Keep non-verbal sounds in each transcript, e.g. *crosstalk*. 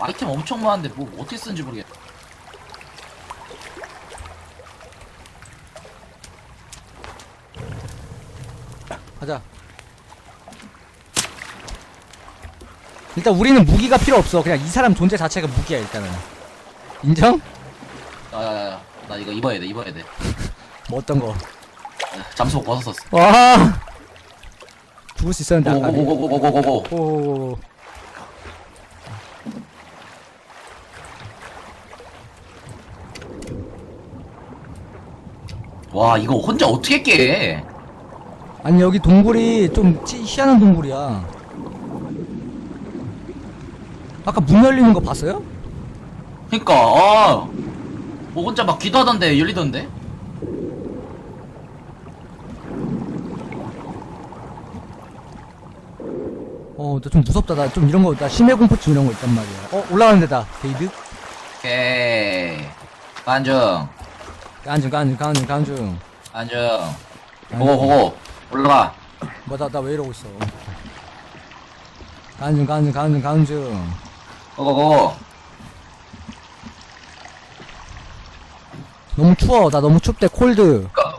아이템 엄청 많은데 뭐 어떻게 쓰는지 모르겠. 가자. 일단 우리는 무기가 필요 없어. 그냥 이 사람 존재 자체가 무기야 일단은. 인정? 야야야, 나 이거 입어야 돼, 입어야 돼. 뭐 어떤 거? 잠수복 벗었었어. 와. 죽을 수 있었는데 아까. 고고고고고고고고. 오. 와 이거 혼자 어떻게 깨? 아니 여기 동굴이 좀 찌- 희한한 동굴이야. 아까 문 열리는 거 봤어요? 그니까 아, 뭐 혼자 막 기도하던데 열리던데. 어, 나 좀 무섭다. 나 좀 이런 거, 나 심해 공포증 이런 거 있단 말이야. 어, 올라가는 데다. 베이드? 오케이. 간중, 간중, 간중, 간중, 간중. 간중. 고고 고고 올라가. 뭐, 나, 나 왜 이러고 있어. 간중, 간중, 간중, 간중. 고고고. 너무 추워. 나 너무 춥대. 콜드. 그니까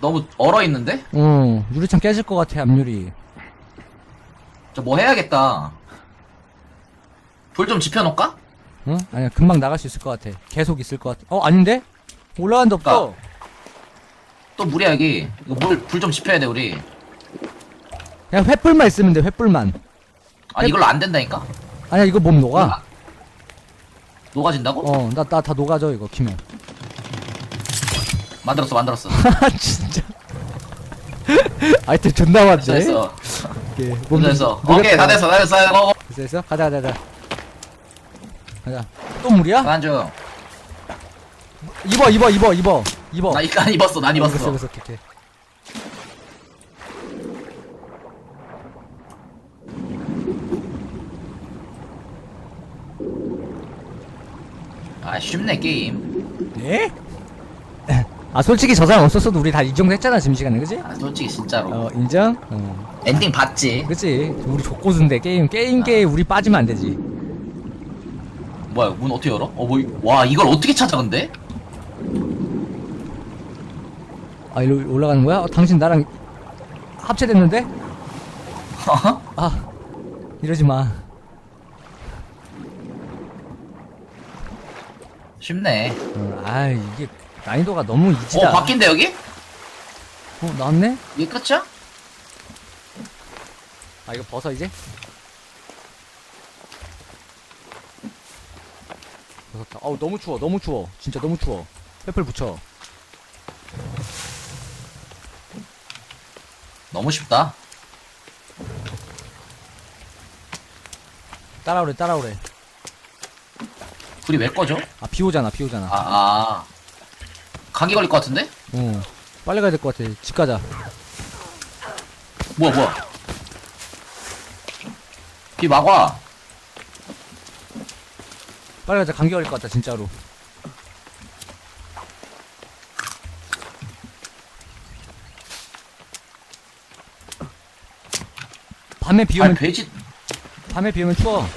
너무 얼어 있는데? 어, 유리창 깨질 것 같아, 앞유리. 저 뭐 해야겠다. 불 좀 지펴놓을까? 응? 아니야, 금방 나갈 수 있을 것 같아. 계속 있을 것 같아. 어, 아닌데? 올라간 데 없어. 또 물이야 여기. 이거 물불 좀 지펴야 돼 우리. 그냥 횃불만 있으면 돼, 횃불만. 아 이걸로 안 된다니까? 아니야, 이거 몸 녹아. 녹아진다고? 어, 나, 나 다 녹아져, 이거, 키면. 만들었어 만들었어. *laughs* 아, 진짜. *laughs* 아이템 존나 많네. 됐어 예, 몸 됐어. 녹- 오케이 다 녹였다. 됐어 다 됐어. 됐어, 됐어? 가자, 가자, 가자. 가자. 또 물이야? 간중. 입어, 입어, 입어, 입어. 입어. 나 이간 입었어 난 입었어. 입었어, 입었어, 오케이. 아 쉽네 게임. 네? *laughs* 아, 솔직히 저 사람 없었어도 우리 다 이 정도 했잖아, 지금 시간에, 그지? 아 솔직히 진짜로. 어, 인정? 어. 엔딩 봤지? 그치? 우리 족고수인데, 게임, 게임계에 우리 빠지면 안 되지. 뭐야 문 어떻게 열어? 어뭐 와 이걸 어떻게 찾아 근데? 아, 일로 올라가는 거야? 어, 당신 나랑 합체됐는데? 아, 이러지 마. 쉽네. 어, 아, 이게 난이도가 너무 이지다. 어 바뀐대 여기? 어, 나왔네? 이게 끝이야? 아, 이거 벗어, 이제? 벗었다. 어우, 너무 추워, 너무 추워. 진짜 너무 추워. 횃불 붙여. 너무 쉽다. 따라오래, 따라오래. 불이 왜 꺼져? 아, 비 오잖아, 비 오잖아. 아, 아. 감기 걸릴 것 같은데? 어. 빨리 가야 될 것 같아. 집 가자. 뭐야, 뭐야. 비 막아. 빨리 가자. 감기 걸릴 것 같다, 진짜로. 밤에 비 아니, 오면, 돼지, 밤에 비 오면 추워.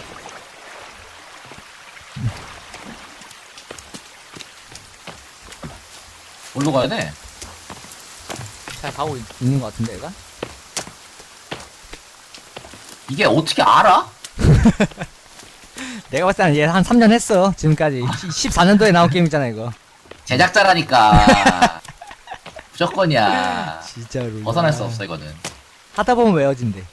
어디로 가야 돼? 잘 가고 있, 있는 것 같은데, 얘가? 이게 어떻게 알아? *laughs* 내가 봤을 때는 얘 한 3년 했어, 지금까지. 14년도에 나온 게임이잖아, 이거. 제작자라니까. *laughs* 무조건이야. 진짜로. 벗어날 야. 수 없어, 이거는. 하다 보면 외워진대.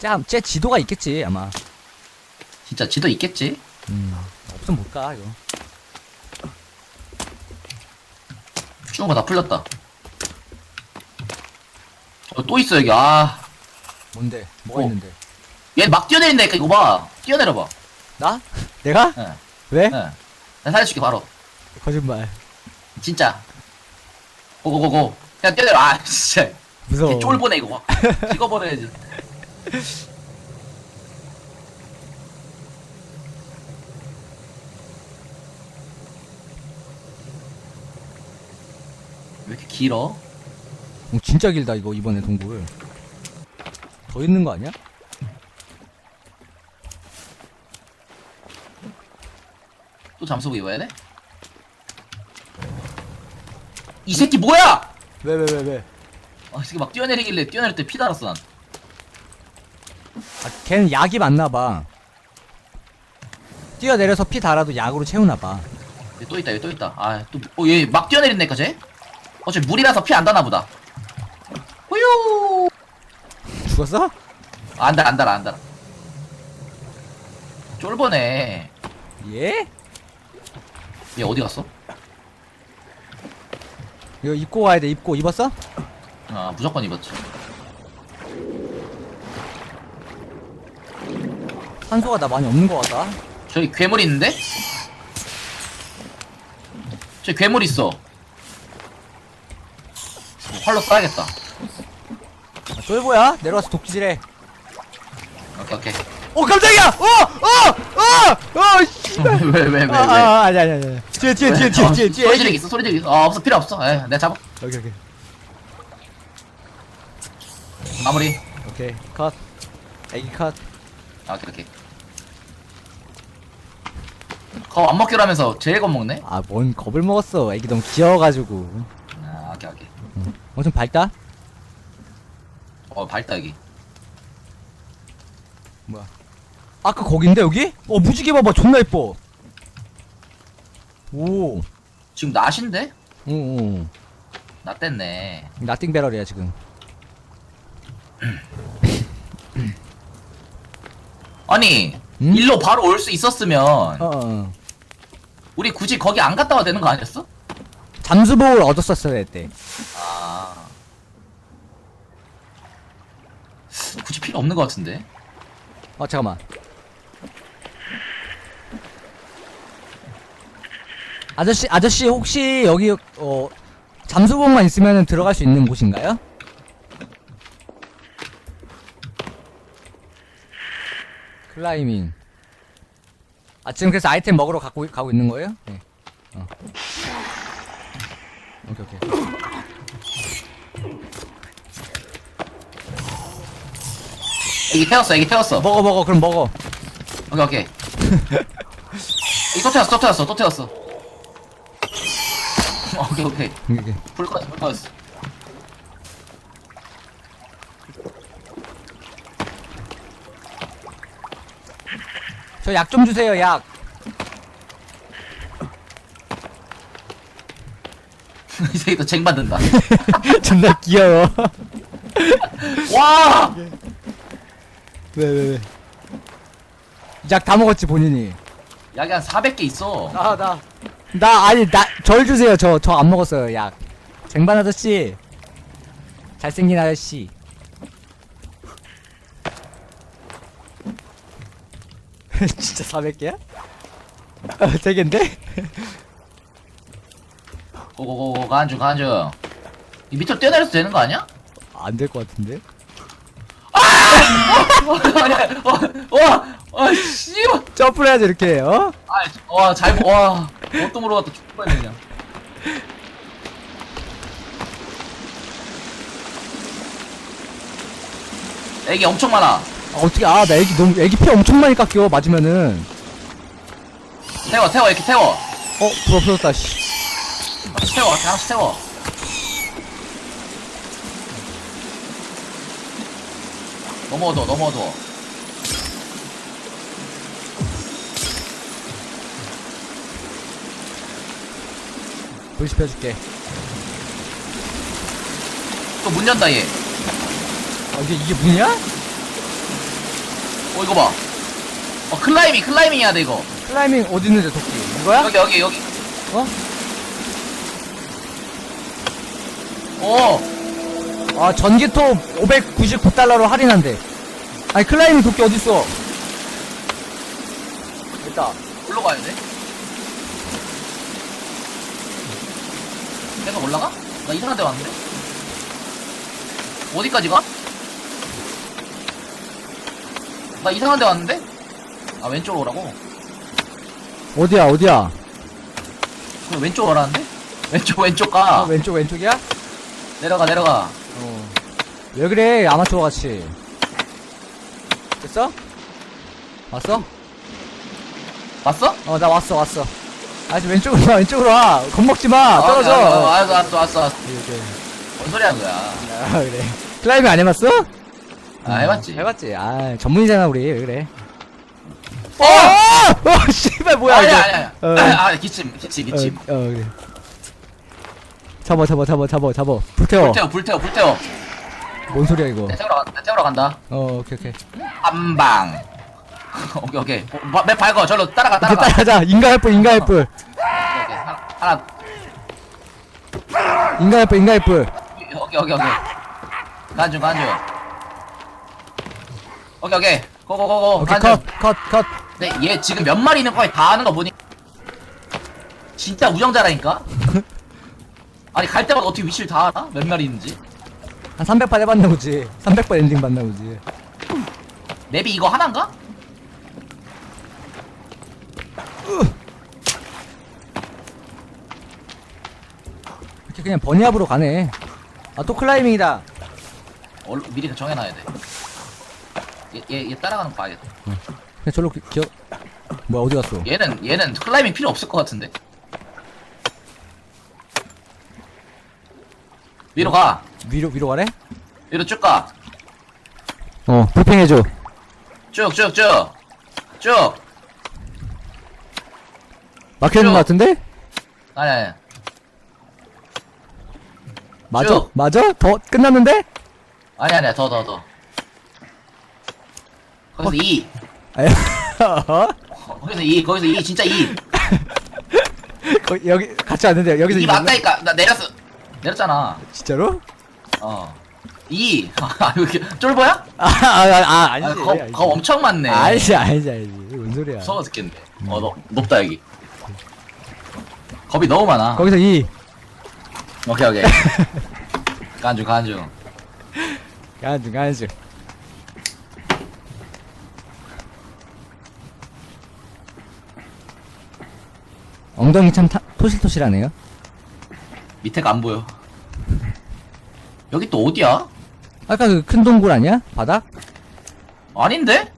쟤, 쟤 지도가 있겠지, 아마. 진짜 지도 있겠지? 음. 없으면 못 가, 이거. 추운 거 다 풀렸다. 어, 또 있어, 여기. 아. 뭔데? 뭐가 어. 있는데? 얘 막 뛰어내린다니까, 이거 봐. 뛰어내려봐. 나? 내가? 응. 왜? 응. 나 살려줄게, 바로. 거짓말. 진짜. 고고고고. 그냥 뛰어내려. 아, 진짜. 무서워. 쫄 보네, 이거. 찍어버려야지. 왜 이렇게 길어? 어, 진짜 길다, 이거, 이번에 동굴. 더 있는 거 아니야? 또 잠수복 입어야 돼? 이 새끼 뭐야! 왜, 왜, 왜, 왜? 아, 이 새끼 막 뛰어내리길래 뛰어내릴 때 피 달았어, 난. 아, 걔는 약이 많나봐. 뛰어내려서 피 달아도 약으로 채우나봐. 여기 또 있다, 여기 또 있다. 아, 또, 어, 얘막 뛰어내린다니까, 쟤? 어, 쟤 물이라서 피 안 다나 보다. 호유! 죽었어? 아, 안 달아, 안 달아, 안 달아. 쫄보네. 예? 얘 어디 갔어? 이거 입고 와야 돼, 입고. 입었어? 아, 무조건 입었지. 산소가 나 많이 없는 거 같다. 저기 괴물 있는데? 저기 괴물 있어. 활로 쏴야겠다. 아, 쫄보야? 내려와서 독지질해. 오케이, 오케이. 오, 깜짝이야! 어! 어! 어! 어! 씨발! 왜, *laughs* 왜, 왜, 왜? 아, 아, 아니, 아니, 아니. 뒤에, 뒤에, 뒤에, 뒤에, 어, 뒤에, 뒤에. 소리. 지르기 있어, 소리 지르기 있어. 아, 없어, 필요 없어. 에, 내가 잡아. 오케이, 오케이. 마무리. 오케이. 컷. 애기 컷. 아, 오케이, 오케이. 거안 먹기로 하면서 제일 겁먹네? 아, 뭔 겁을 먹었어. 애기 너무 귀여워가지고. 아, 오케이, 오케이. 엄청 밝다? 어, 밝다, 여기. 뭐야. 아까 거긴데, 여기? 어, 무지개 봐봐. 존나 예뻐. 오. 지금 낫인데? 오, 오. 나 뗐네. 나띵 배럴이야, 지금. 아니, 응? 일로 바로 올 수 있었으면, 어, 어. 우리 굳이 거기 안 갔다 와도 되는 거 아니었어? 잠수복을 얻었었어야 했대. 아. 굳이 필요 없는 것 같은데. 어, 잠깐만. 아저씨, 아저씨, 혹시 여기, 어, 잠수복만 있으면 들어갈 수 있는 곳인가요? 클라이밍. 아, 지금 그래서 아이템 먹으러 가고, 가고 있는 거예요? 네. 어. 오케이, 오케이. 애기 태웠어, 애기 태웠어. 먹어, 먹어, 그럼 먹어. 오케이, 오케이. *laughs* 애기 또 태웠어, 또 태웠어, 또 태웠어. 오케이, 오케이. 오케이, 오케이. 불 꺼졌어, 불 꺼졌어. 저 약 좀 주세요, 약. 이 새끼 또 쟁받는다. 존나 귀여워. *laughs* 와! 왜, 왜, 왜. 약 다 먹었지, 본인이. 약이 한 400개 있어. 나, 나. 나, 아니, 나, 절 주세요. 저, 저 안 먹었어요, 약. 쟁반 아저씨. 잘생긴 아저씨. *laughs* 진짜 400개야? 어, 되겠는데? 고고고고, 간중, 간중. 이 밑으로 뛰어내려도 되는 거 아니야? 안 될 것 같은데? *laughs* 아니야, 어, 와, 아, 씨발. 점프를 해야지, 이렇게, 어? 아, 와, 잘, 먹- 와, 어떤 으로 갔다 죽을 뻔했네, 그냥. 애기 엄청 많아. 아, 어떻게, 아, 나 애기 너무, 애기 피 엄청 많이 깎여, 맞으면은. 태워, 태워, 이렇게 태워. 어, 불 없어졌다, 씨. 태워, 하나씩 태워. 너무 어두워, 너무 어두워. 불 씹혀줄게. 또 문 연다, 얘. 아, 이게, 이게 문이야? 어, 이거 봐. 어, 클라이밍, 클라이밍 해야 돼, 이거. 클라이밍 어디 있는데, 도끼? 이거야? 여기, 여기, 여기. 어? 어, 아, 전기톱 599달러로 할인한대. 아니, 클라이밍 도끼 어딨어? 됐다. 올라 가야 돼. 내가 올라가? 나 이상한 데 왔는데? 어디까지 가? 나 이상한 데 왔는데? 아, 왼쪽으로 오라고? 어디야, 어디야? 그럼 왼쪽으로 오라는데? 왼쪽, 왼쪽 아, 가. 왼쪽, 왼쪽이야? 내려가, 내려가. 어. 왜 그래, 아마추어 같이. 됐어? 왔어? 왔어? 어 나 왔어 왔어 아직 왼쪽으로 와 왼쪽으로 와 겁먹지 마 어, 떨어져 어, 어, 알았어 알았어 알았어 알았어. 이렇게 뭔 소리 하는 거야 아 그래 클라이밍 안 해봤어? 아 해봤지. 해봤지. 아 전문이잖아 우리. 왜 그래? 어! 어! 어 *laughs* 씨발 뭐야 아니 이거? 아니 아니. 어. 아 기침 기침 기침. 어, 어 그래. 잡아 잡아 잡아 잡아 잡아. 불태워. 불태워 불태워 불태워. 뭔 소리야 이거? 내 태우러 가- 내 태우러 간다. 어 오케이 오케이. 한 방. *laughs* 오케이 오케이. 어, 맵 밝어 절로 따라가 따라가. 따라가자. 인간의 뿔 인간의 뿔. 오케이, 오케이. 하나, 하나. 인간의 뿔 인간의 뿔. 오케이 오케이 오케이. 간중 간중 오케이 오케이. 고고고고. 오케이 간중 컷컷 컷. 근데 얘 지금 몇 마리 있는 거에 다 하는 거 보니 진짜 우정자라니까? *laughs* 아니 갈 때마다 어떻게 위치를 다 알아? 몇 마리 있는지? 한 300판 해봤나 보지. 300번 엔딩 봤나 보지. 맵이 이거 하나인가? 이렇게 그냥 버니압으로 가네. 아 또 클라이밍이다. 얼, 미리 정해놔야 돼 얘, 얘, 얘 따라가는 거 봐야겠다 그냥 저로 기, 기억 뭐야 어디 갔어 얘는 얘는 클라이밍 필요 없을 것 같은데 위로 가 위로 위로 가래? 위로 쭉 가 어 불팽해줘 쭉 쭉 쭉 쭉 막혀있는 쭉. 것 같은데? 아니 아니 맞아? 쭉. 맞아? 더 끝났는데? 아니 아니야 더더 더 거기서 2 어? 거기서 2 거기서 2 진짜 2 *laughs* 거, 여기 같이 왔는데 여기서 2 이겼나? 맞다니까. 나 내렸어. 내렸잖아. 진짜로? 어2 *laughs* 아 이렇게 쫄보야? 아, 아, 아, 아, 아니지. 겁, 아니지. 겁 엄청 많네. 알지 알지 알지. 뭔 소리야. 무서워 죽겠네. 어 너, 높다 여기. 겁이 너무 많아. 거기서 이. 오케이 오케이. 간중 간중 간중 간중 엉덩이 참 타, 토실토실하네요 밑에가 안 보여 여기 또 어디야? 아까 그 큰 동굴 아니야? 바닥? 아닌데?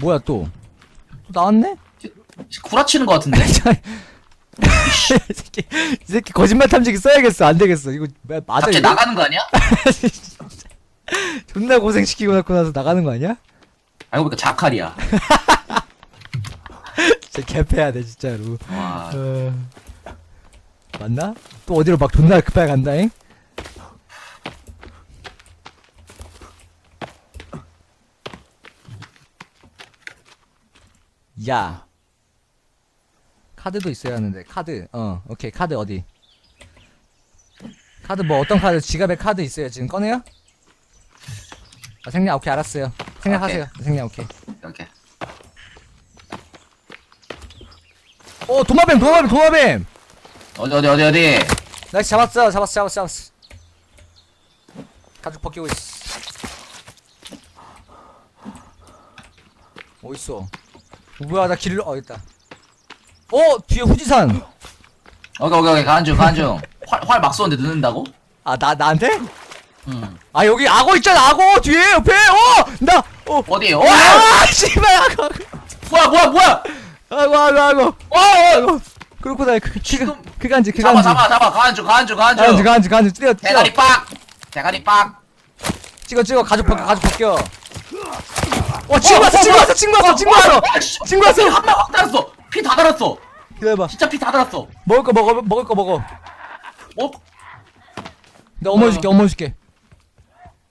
뭐야 또? 또 나왔네? 구라치는 것 같은데? *laughs* *laughs* 이 새끼 이 새끼 거짓말 탐지기 써야겠어 안 되겠어 이거 마- 맞아 갑자기 이거? 나가는 거 아니야? *laughs* 존나 고생시키고 나고 나서 나가는 거 아니야? 알고 보니까 자칼이야 진짜 개패야 돼 진짜로. 와. 어... 맞나? 또 어디로 막 존나 급하게 간다잉? 야. 카드도 있어야 하는데 카드. 어 오케이. 카드 어디? 카드 뭐 어떤 카드? 지갑에 카드 있어요 지금? 꺼내요? 아 생략 오케이. 알았어요. 생략하세요. 생략 오케이. 이렇게 오 도마뱀 도마뱀 도마뱀. 어디 어디 어디 어디? 나이스 잡았어 잡았어 잡았어 잡았어. 가죽 벗기고 있어. 어딨어? 어, 뭐야 나 길을 어 있다. 어 뒤에 후지산. 오케이 오케이 오케이. 간중 간중. 활활 막 쏘는데 늦는다고? 아 나 나한테? 응. 아 여기 악어 있잖아 악어! 뒤에 옆에! 어나어. 어디? 어? 와 씨발 악어. 뭐야 뭐야 뭐야 아이고 아이고 아이고. 어! 어. 아이고. 그렇구나. 그, 그, 그 지금 그, 그간지 그 잡아 그간지. 잡아 잡아. 가만줘 가만줘 가만줘 간지 간지 간지 뛰어 뛰어. 대가리 빡. 대가리 빡. 찍어 찍어. 가죽 벗겨 가죽 벗겨. 와 어, 친구 어, 왔어 친구 왔어 친구 왔어 친구 왔어. 친구 왔어. 한방확 달았어. 피 다 달았어. 기다려봐. 진짜 피 다 달았어. 먹을 거 먹어 먹을 거 먹어. 어? 내가 어머 줄게 어머 줄게.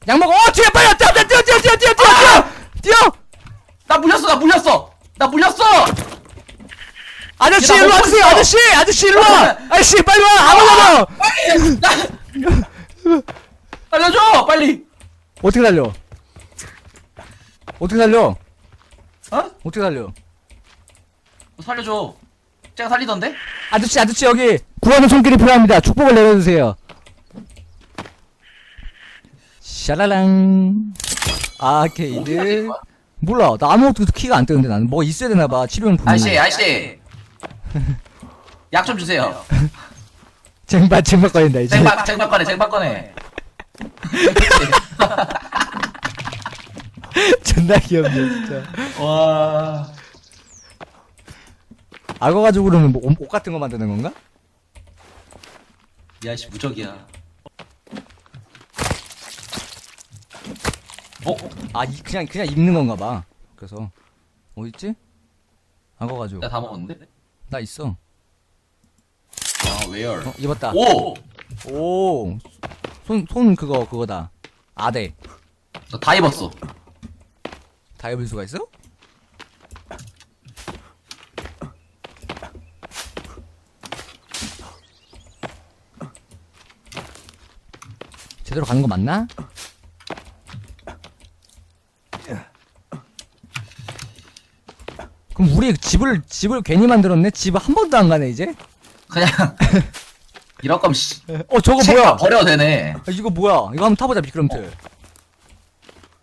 약 먹어. 어 뒤에 빨리 뛰어 뛰어 뛰어 뛰어 뛰어 뛰어 뛰어 아! 나 물렸어 나 물렸어. 나 물렸어. 아저씨 나 일로 와주세요. 아저씨 아저씨 일로 와. 아저씨 빨리 와. 아무 잡아 빨리. 나 알려줘. 빨리. 어떻게 달려? 어떻게 달려? 어? 어떻게 달려? 살려줘. 제가 살리던데? 아저씨 아저씨 여기 구하는 손길이 필요합니다. 축복을 내려주세요. 샤라랑. 살릴 거야? 몰라. 나 아무것도 키가 안 뜨는데 나는 뭐가 있어야 되나봐. 치료용 분명 아저씨 아저씨 약 좀 주세요 *laughs* 쟁반 쟁반거린다 이제 쟁박 쟁박 꺼내 쟁박 꺼내 존나 귀엽네 진짜 와. 악어 가지고 그러면 뭐, 옷, 옷 같은 거 만드는 건가? 야씨 무적이야. 어? 아 이, 그냥 그냥 입는 건가 봐 그래서 어딨지? 악어 가지고 나 다 먹었는데? 나 있어 아 웨어. 어 입었다 오! 오 손 손 그거 그거다 아대 나 다 입었어. 다 입을 수가 있어? 제대로 가는 거 맞나? 그럼 우리 집을 집을 괜히 만들었네. 집을 한 번도 안 가네 이제. 그냥 *laughs* 이럴 거면 씨. 어 저거 책다 뭐야? 버려도 되네. 아, 이거 뭐야? 이거 한번 타보자 미끄럼틀.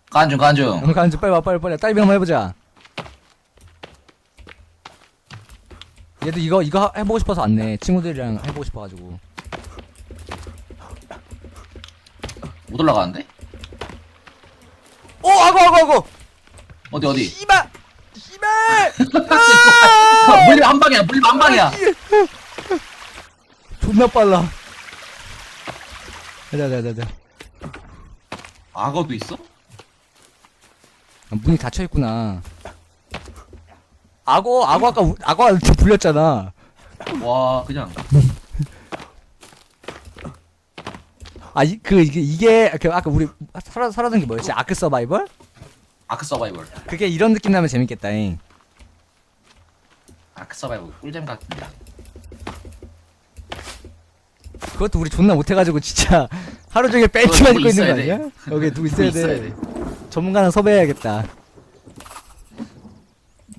간중 간중. 한번 가는 중 빨리 와 빨리 빨리 다이빙 한번 해보자. 얘도 이거 이거 하- 해보고 싶어서 왔네. 친구들이랑 해보고 싶어가지고. 못 올라가는데? 오 악어 악어 악어. 어디 어디? 씨발 씨발. 아, 물리면 한 방이야. 물리면 한 방이야. 존나 빨라. 가자 가자 가자. 악어도 있어? 아, 문이 닫혀 있구나. 악어 악어 아까 우- 악어한테 불렸잖아. 와 그냥 아 이 그 이게 이게 그 아까 우리 살아 살아던 게 뭐였지? 아크 서바이벌? 아크 서바이벌. 그게 이런 느낌 나면 재밌겠다 잉. 아크 서바이벌 꿀잼 같은데. 그것도 우리 존나 못해가지고 진짜 *laughs* 하루 종일 누구 입고 있는 거 있어야. 아니야? 여기 *laughs* 누구 있어야 있어야 돼. 전문가는 섭외해야겠다.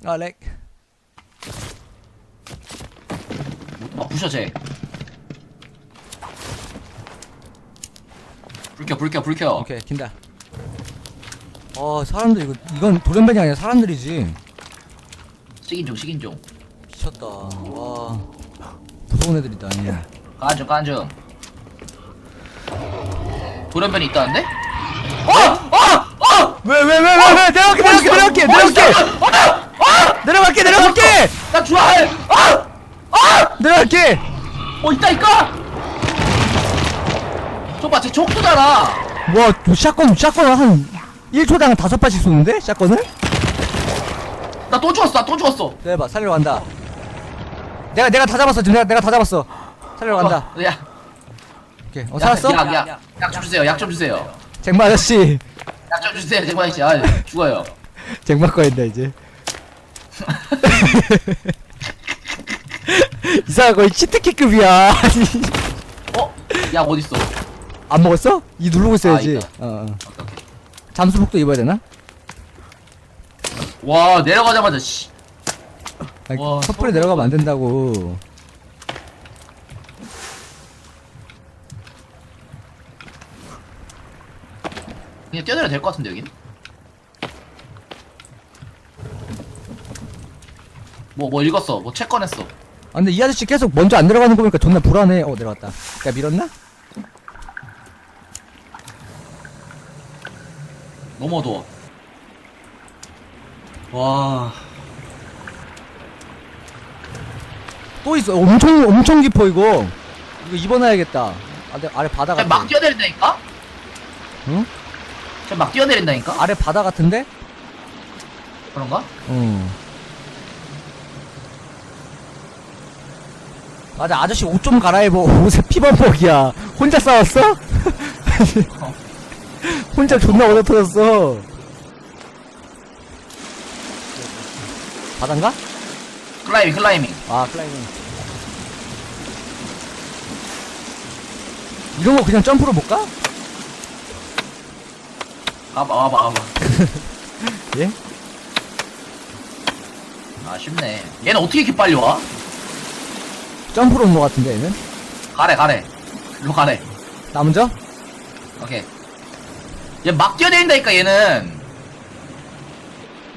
아 렉. 아 부셔 쟤. 불 켜, 불 켜, 불 켜. 오케이 킨다. 어 사람들 이거 이건 돌연변이 아니라 사람들이지. 식인종, 식인종. 미쳤다. 와 무서운 애들이다. 예. 간중, 간중. 돌연변이 있다는데? 왜왜 왜 왜왜 내려갈게 내려갈게 내려갈게 내려갈게 내려갈게 내려갈게 나 좋아해! 아! 내려갈게 어, 있다니까! 저봐, 쟤 족두잖아! 와 뭐, 샷건 샷건을 한 1초당 다섯 발씩 쏘는데 샷건을 나 또 죽었어, 나 또 죽었어! 내봐 살려러 간다 내가 내가 다 잡았어 지금 내가 내가 다 잡았어 살려러 간다 어, 야, 오케이 어 약, 살았어 약, 약, 약좀 주세요, 약 좀 주세요. 쟁마 아저씨 약 좀 주세요, 정말 씨. 아, 죽어요. *laughs* 쟁마 거인다 이제 *laughs* 이사가 거의 치트키급이야 *laughs* 어? 약 어딨어? 안 먹었어? 이 누르고 있어야지 있다. 어, 어. 오케이, 오케이. 잠수복도 입어야 되나? 와, 내려가자마자, 씨. 아니, 와, 섣불리 서울 내려가면 안 된다고 그냥 뛰어내려 도 될 것 같은데, 여긴? 뭐, 뭐 읽었어. 뭐 책 꺼냈어. 아 근데 이 아저씨 계속 먼저 안 내려가는 거 보니까 존나 불안해 어 내려갔다 야 밀었나? 너무 어두워. 와. 또 있어 엄청 엄청 깊어 이거 이거 입어놔야겠다 아래, 아래 바다 쟤 같아 막 뛰어내린다니까? 응? 쟤막 뛰어내린다니까? 아래 바다 같은데? 그런가? 응 맞아 아저씨 옷 좀 갈아입어 옷에 피범벅이야 혼자 싸웠어? *laughs* 혼자 존나 얻어 터졌어 바단가? 클라이밍, 클라이밍. 아 클라이밍 이런 거 그냥 점프로 못 가? 가봐, 와봐, 와봐. *laughs* 예? 아, 쉽네. 얘는 어떻게 이렇게 빨리 와? 점프로 온 거 같은데 얘는? 가래, 가래. 일로 가래. 나 먼저? 오케이. 얘막 뛰어내린다니까, 얘는.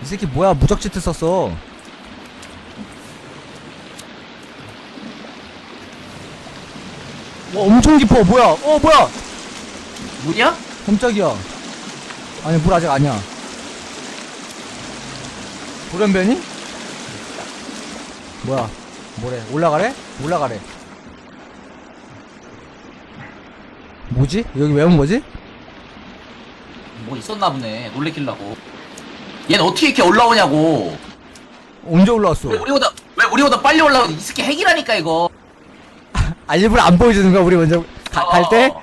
이 새끼 뭐야 무적지트 썼어 와 엄청 깊어 뭐야 어 뭐야 물이야? 깜짝이야 아니 물 아직 아니야 돌연변이? 뭐야 뭐래 올라가래? 올라가래 뭐지? 여기 왜 온 거지? 뭐 있었나 보네. 놀래키려고. 얘는 어떻게 이렇게 올라오냐고. 언제 올라왔어? 왜 우리보다 왜 우리보다 빨리 올라오 이 새끼 핵이라니까 이거. *laughs* 아 일부러 안 보여주는 거야 우리 먼저 가- 갈 때?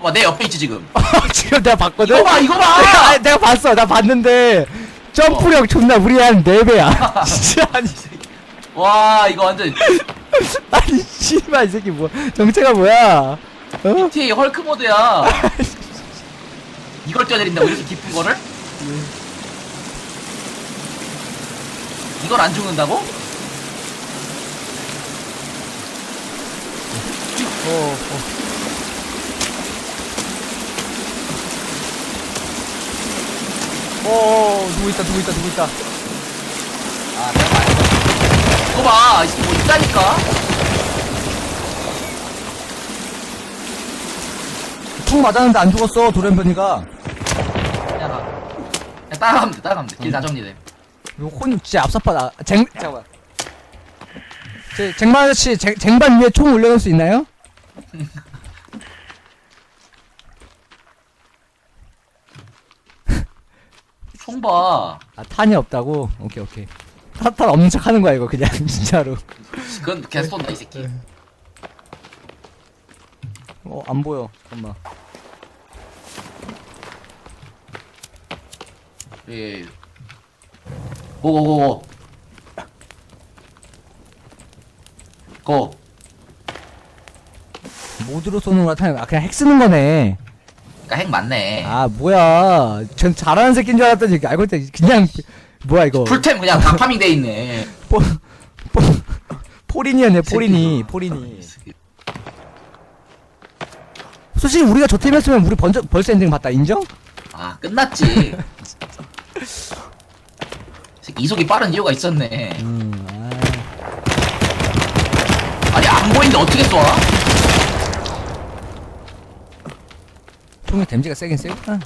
와, 내 옆에 있지 지금. *laughs* 지금 내가 봤거든? 이거 봐, 이거 봐! 내가, 아니, 내가 봤어 나 봤는데 점프력 존나 우리 한 4배야 진짜 아니 와, 이거 완전 *laughs* 아니 씨발 이 새끼 뭐 정체가 뭐야 어? GTA 헐크 모드야. 이걸 뛰어내린다고 이렇게 깊은 거를? 이걸 안 죽는다고? 어, 어. 어, 누구 있다, 누구 있다, 누구 있다. 아, 내가 말했어. 이거 봐, 이 새끼 뭐 있다니까? 총 맞았는데 안 죽었어, 도련변이가. 그냥 가. 그냥 따라가면 돼, 따라가면 돼. 길 다 정리돼. 이거 혼 진짜 앞서파다. 쟁, 잠깐만. 제, 쟁반 아저씨, 쟁, 쟁반 위에 총 올려놓을 수 있나요? *laughs* 총 봐. 아, 탄이 없다고? 오케이, 오케이. 탄, 탄 없는 척 하는 거야, 이거, 그냥, *laughs* 진짜로. 그건 계속 쏜다, 이 새끼. 어, 안 보여. 잠깐만. 예. 고고고고. 고. 모드로 쏘는 거라 탄, 아, 그냥 핵 쓰는 거네. 그니까 핵 맞네. 아, 뭐야. 전 잘하는 새끼인 줄 알았더니, 알고 있더니, 그냥, 뭐야, 이거. 풀템 그냥 다 파밍 돼 있네. 포, 포, 포린이었네, 포린이, 포린이. 솔직히 우리가 저 팀이었으면 우리 번저, 벌써 엔딩 봤다, 인정? 아, 끝났지. 새끼 이속이 빠른 이유가 있었네. 음, 아. 아니, 안 보이는데 어떻게 쏴? 총의 댐지가 세긴 세구나.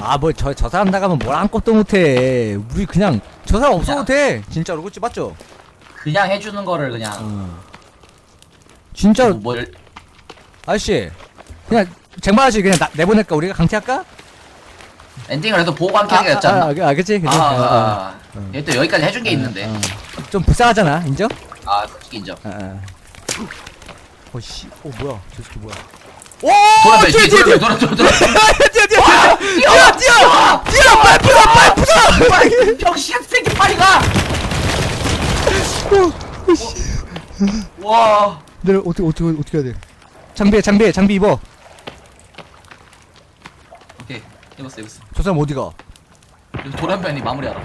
아, 뭐, 저, 저 사람 나가면 뭘 아무것도 못해. 우리 그냥, 저 사람 없어도 돼. 진짜로, 그치, 맞죠? 그냥 해주는 거를 그냥. 어. 진짜로, 뭘. 아저씨. 그냥, 쟁반 아저씨 그냥 나, 내보낼까? 우리가 강퇴할까? 엔딩을 해도 보고 함께 하겠지 아, 아, 않나? 아, 아, 그치, 그치. 아, 어, 아, 어. 아. 얘또 여기까지 해준 게 있는데. 어. 좀 불쌍하잖아, 인정? 아, 솔직히 인정. 어, 어. 어, 씨, 어, 뭐야, 저 새끼 뭐야. 돌아봐, 뛰어, 뒤에 뛰어, 뛰어! 돌아봐, 돌아봐, 돌아봐. 뛰어, 뛰어, 와, 뛰어! 뛰어, 뛰어! 뛰어! 빨리 부숴, 빨리 부숴! 빨리, 병신 새끼 빨리 가! 와, 내가 어떻게, 어떻게, 어떻게 해야 돼? 장비해, 장비해, 장비 입어. 오케이, 입었어, 입었어. 저 사람 어디가? 도련변이 마무리하라.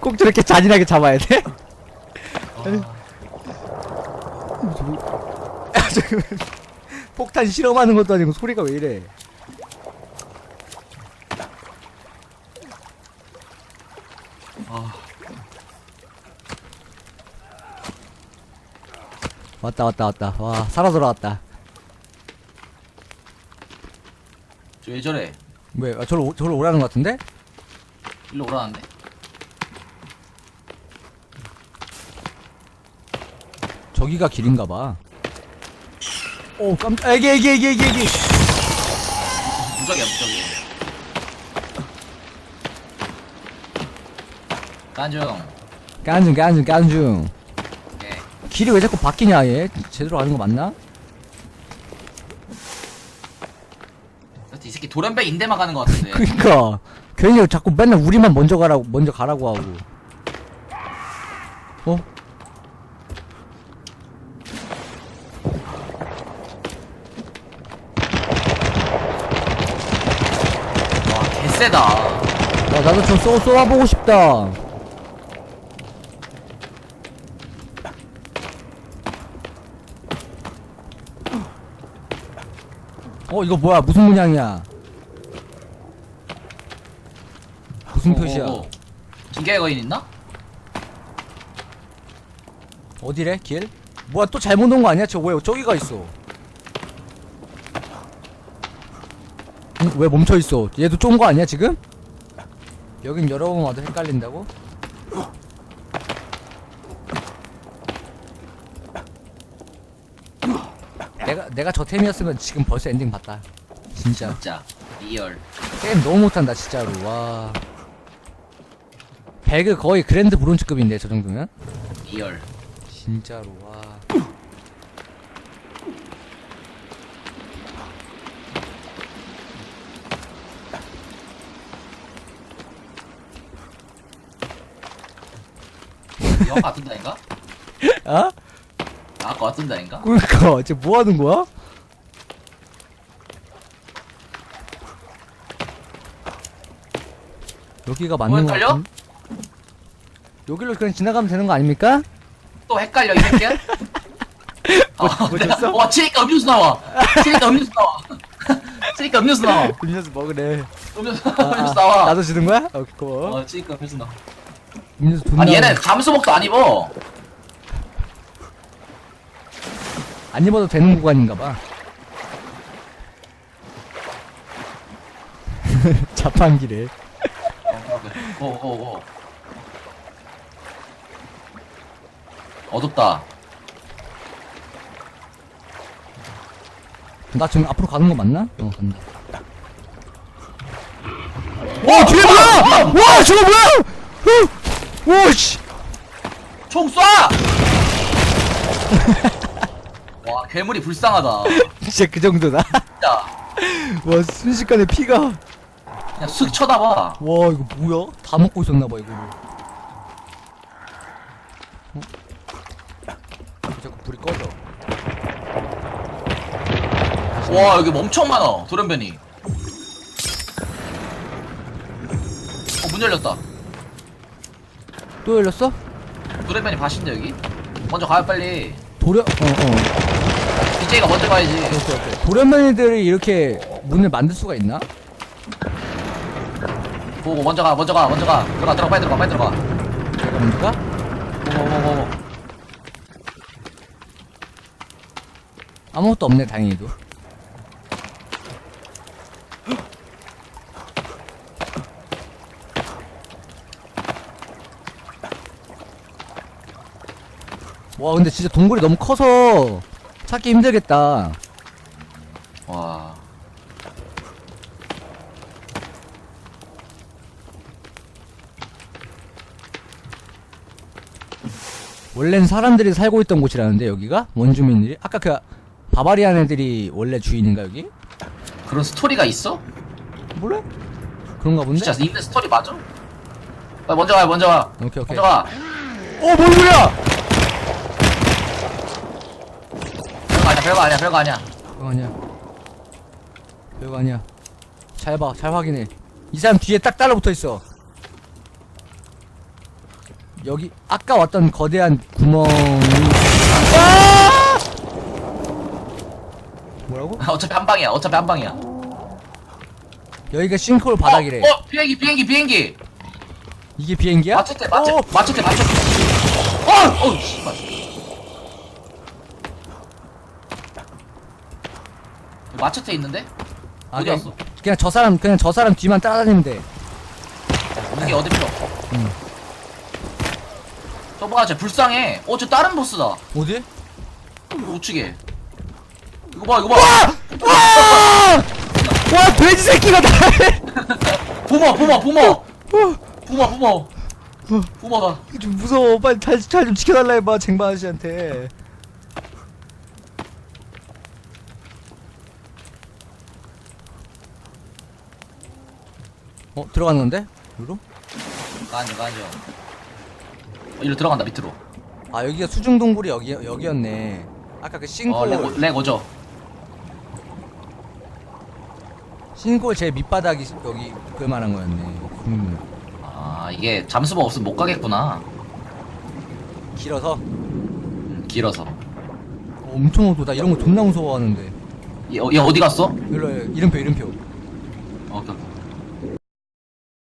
꼭 저렇게 잔인하게 잡아야 돼? *laughs* 아, 저거 폭탄 실험하는 것도 아니고 소리가 왜 이래? 왔다 왔다 왔다 와 살아 돌아왔다 저 왜 저래? 왜 아, 저로 오- 저로 오라는 것 같은데? 일로 오라는데? 저기가 길인가 봐 오 깜짝 애기 애기 애기 애기 애기 무적이야, 무적이. 깐중. 깐중 깐중 깐중. 길이 왜 자꾸 바뀌냐 얘 제대로 가는 거 맞나? 이 새끼 도련변 인대만 가는 것 같은데. *laughs* 그니까 괜히 자꾸 맨날 우리만 먼저 가라고 먼저 가라고 하고 어? 와, 개쎄다. 와 나도 좀 쏘, 쏘아보고 싶다 어 이거 뭐야 무슨 문양이야 무슨 표시야 오, 기계 거인 있나? 어디래 길? 뭐야 또 잘못 온 거 아니야? 저 왜 저기가 있어 응, 왜 멈춰있어 얘도 쫀 거 아니야 지금? 여긴 여러 번 와도 헷갈린다고? 내가 내가 저 템이었으면 지금 벌써 엔딩 봤다. 진짜. 진짜. 리얼. 게임 너무 못한다 진짜로. 와. 배그 거의 그랜드 브론즈급인데 저 정도면? 리얼. 진짜로 와. 영화 같은다니까? *laughs* 어? 아까 같은다니까? 그러니까 *laughs* 지금 뭐 하는 거야? 여기가 맞는 거 헷갈려? 같은 여기로 그냥 지나가면 되는 거 아닙니까? 또 헷갈려 이 새끼야? *laughs* 어, 뭐 내가- 줬어? 와 치니까 음료수 나와 치니까 음료수 나와 *laughs* 치니까 음료수 나와 음료수 먹으래 음료수, 음료수 나와 나도 주는 거야? 어 고마워 어 치니까 음료수 나와 음료수 돈 아니 나와. 얘는 감수복도 안 입어 안 입어도 되는 구간인가 봐 *laughs* 자판기래 오오오 어둡다 나 지금 앞으로 가는 거 맞나? 어 간다 와 뒤에 뭐야! 와 저거 뭐야! 어! 오씨 총 쏴! 와 괴물이 불쌍하다. 진짜 그 정도다. 진짜. *laughs* 와 순식간에 피가. 와 그냥 슥 쳐다봐. 이거 뭐야? 다 먹고 있었나 봐 이거 어? 자꾸 불이 꺼져? 와 여기 엄청 많아 돌연변이. 어문 열렸다. 또 열렸어? 돌연변이 밭인데 여기? 먼저 가요 빨리. 도려 어 어 DJ가 먼저 가야지. 오케이 오케이 도련맨이들이 이렇게 문을 만들 수가 있나? 보고 먼저 가 먼저 가 먼저 가. 들어가 들어가 빨리 들어가 빨리 들어가. 내가 먼저 가? 오오오오. 아무것도 없네 다행히도. 와 근데 진짜 동굴이 너무 커서 찾기 힘들겠다 와 원래는 사람들이 살고 있던 곳이라는데 여기가 원주민들이 아까 그 바바리안 애들이 원래 주인인가 여기? 그런 스토리가 있어? 몰라? 그런가 본데? 진짜 있는 스토리 맞아? 빨리 먼저 가 먼저 가 오케이 오케이 먼저 가어뭔 소리야! 별거 아니야 별거 아니야. 별거 아니야. 별거 아니야. 별거 아니야 잘 봐 잘 확인해. 이 사람 뒤에 딱 따라붙어 있어. 여기 아까 왔던 거대한 구멍이 아! 뭐라고? 어차피 한 방이야 어차피 한 방이야. 여기가 싱크홀 바닥이래. 어, 어 비행기 비행기 비행기. 이게 비행기야? 맞췄대 맞췄 어, 맞췄대 맞췄대. 어! 어 씨발 맞췄대 있는데? 아, 어디 그냥, 갔어? 그냥 저 사람 그냥 저 사람 뒤만 따라다니면 돼. 이게 어디 필요? 없어 응. 저봐 쟤 불쌍해. 어저 다른 보스다. 어디? 우측에. 이거 봐 이거 봐. 와! 와! 돼지 새끼가 나를 부모 부모 부모 어, 부모 부모 부모다 좀 무서워. 빨리 잘 좀 지켜달라 해봐 쟁반 아저씨한테 어 들어가는 건데? 여기로? 가안줘 가안줘 어, 이리로 들어간다 밑으로. 아 여기가 수중 동굴이 여기 여기였네. 아까 그 싱골 어렉 오- 오죠. 싱골 제 밑바닥이 여기 그 말한 거였네 음, 아 이게 잠수복 없으면 못 가겠구나. 길어서? 음, 길어서. 어, 엄청 어두다 이런 거 존나 무서워하는데. 얘, 어- 얘 어디 갔어? 일로 이름표 이름표. 오케이 오케이